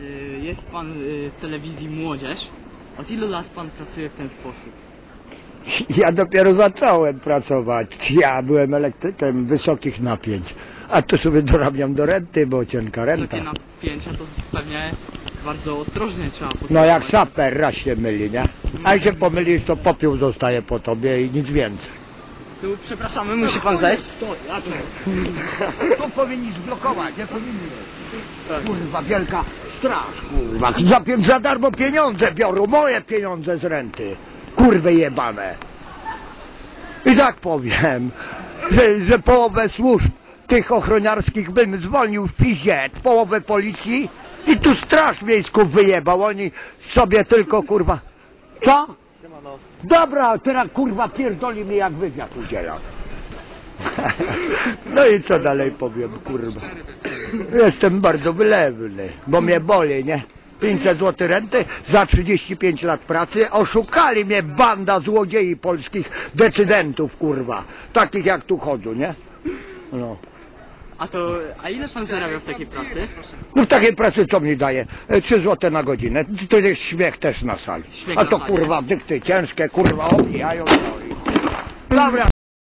Y, Jest pan y, z telewizji Młodzież. Od ilu lat pan pracuje w ten sposób? Ja dopiero zacząłem pracować. Ja byłem elektrykiem wysokich napięć. A tu sobie dorabiam do renty, bo cienka renta. Takie napięcia to pewnie bardzo ostrożnie trzeba No jak saper raz się myli, nie? A jak się pomylisz, to popiół zostaje po tobie i nic więcej. Tu przepraszamy, musi pan zejść. To, ja to. To powinni zblokować, nie powinni. Kurwa, wielka straż, kurwa. Za, za darmo pieniądze biorą, moje pieniądze z renty. Kurwy jebane. I tak powiem, że, że połowę służb tych ochroniarskich bym zwolnił w pizie, połowę policji i tu straż miejską wyjebał. Oni sobie tylko, kurwa... Co? Dobra, teraz kurwa pierdoli mi jak wywiad udziela. No i co dalej powiem, kurwa. Jestem bardzo wylewny, bo mnie boli, nie? 500 zł renty za 35 lat pracy. Oszukali mnie banda złodziei polskich decydentów, kurwa. Takich jak tu chodzą, nie? No. A to, a ile pan zarabia w takiej pracy? No w takiej pracy co mi daje? E, 3 zł na godzinę. To jest śmiech też na sali. Śmiech A na to sali. kurwa dykty ciężkie, kurwa obijają. No i... Dobra,